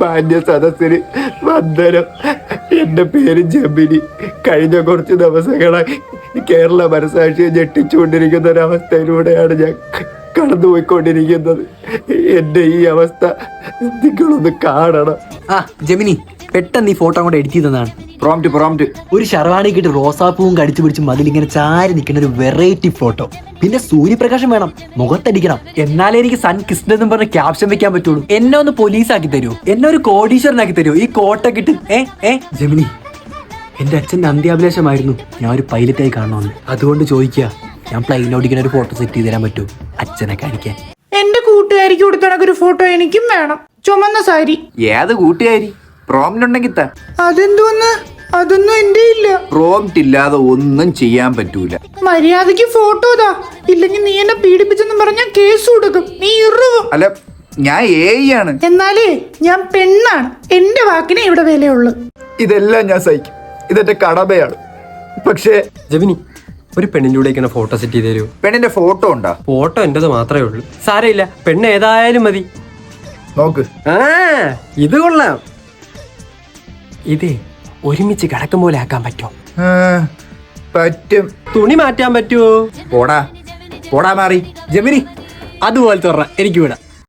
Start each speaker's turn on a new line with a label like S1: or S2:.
S1: മാന്യ സദസ്സിന് വന്ദനം. എന്റെ പേര് ജമിനി. കഴിഞ്ഞ കുറച്ച് ദിവസങ്ങളായി കേരള മനസാക്ഷിയെ ഞെട്ടിച്ചുകൊണ്ടിരിക്കുന്ന ഒരവസ്ഥയിലൂടെയാണ് ഞാൻ കടന്നുപോയിക്കൊണ്ടിരിക്കുന്നത്. എന്റെ ഈ അവസ്ഥ നിങ്ങളൊന്ന് കാണണം.
S2: ആ ജമിനി പെട്ടെന്ന് ഈ ഫോട്ടോ അങ്ങോട്ട് എഡിറ്റ് ചെയ്തതാണ്.
S1: പ്രോംറ്റ് പ്രോംറ്റ്
S2: ഒരു ഷർവാണി കിട്ടി റോസാപ്പൂവും കടിച്ചു പിടിച്ച് മതിലിങ്ങനെ ചാരി നിൽക്കുന്ന ഒരു വെറൈറ്റി ഫോട്ടോ പിന്നെ സൂര്യപ്രകാശം വേണം. മുഖത്തടിക്കണം. എന്നാലേ എനിക്ക് സൺ കിസ്ഡ് എന്നും പറഞ്ഞ ക്യാപ്ഷൻ വെക്കാൻ പറ്റുള്ളൂ. എന്നെ ഒന്ന് പോലീസ് ആക്കി തരൂ. എന്നെ ഒരു കോടീശ്വരനാക്കി തരൂ. ഈ കോട്ട ഇട്ട് ഏ ഏ ജമിനി എന്റെ അച്ഛന്റെ അന്ത്യാഭിലാഷമായിരുന്നു. ഞാൻ ഒരു പൈലറ്റായി കാണണമെന്ന്. അതുകൊണ്ട് ചോദിക്കുക ഞാൻ പ്ലെയിൻ ഓടിക്കുന്ന ഒരു ഫോട്ടോ സെറ്റ് ചെയ്ത് തരാൻ പറ്റൂ? അച്ഛനെ കാണിക്കാൻ.
S3: എന്റെ കൂട്ടുകാരിക്ക് കൊടുത്തൊരു ഫോട്ടോ എനിക്കും വേണം. ചുമന്ന സാരി.
S1: ഏത് കൂട്ടുകാരി? പ്രോംപ്റ്റ് ഉണ്ടെങ്കിൽ താ
S3: അതെന്തോന്ന്? അതൊന്നും എന്റെ ഇല്ല.
S1: പ്രോംപ്റ്റ് ഇല്ലാതെ ഒന്നും ചെയ്യാൻ പറ്റൂല.
S3: മര്യാദയ്ക്ക് ഫോട്ടോ ഇതാ ഇല്ലെങ്കിൽ നീ എന്നെ പീഡിപ്പിച്ചെന്ന് പറഞ്ഞ കേസ് കൊടുക്കും. നീ ഇറുവും.
S1: അല്ല ഞാൻ ഏ ആണ്.
S3: എന്നാലേ ഞാൻ പെണ്ണാണ്. എന്റെ വാക്കിനെ ഇവിടെ വിലയുള്ളു.
S1: ഇതെല്ലാം ഞാൻ സഹിക്കും. ഇതെന്റെ കടമയാണ്. പക്ഷേ
S4: ജമിനി ഒരു പെണ്ണിലൂടെ ഫോട്ടോ സെറ്റ് ചെയ്ത് തരൂ.
S1: പെണ്ണിന്റെ ഫോട്ടോ ഉണ്ടാ?
S4: ഫോട്ടോ എന്റേത് മാത്രമേ ഉള്ളൂ. സാരമില്ല. പെണ്ണ് ഏതായാലും മതി.
S1: നോക്ക്.
S4: ആ ഇത് കൊള്ളാം. ഇതേ ഒരുമിച്ച് കിടക്കും പോലെ ആക്കാൻ പറ്റുമോ?
S1: പറ്റും.
S4: തുണി മാറ്റാൻ പറ്റുമോ?
S1: പോടാ. പോടാ മാറി. ജമിനി
S4: അതുപോലത്തെ തുറ എനിക്ക് വിടാം.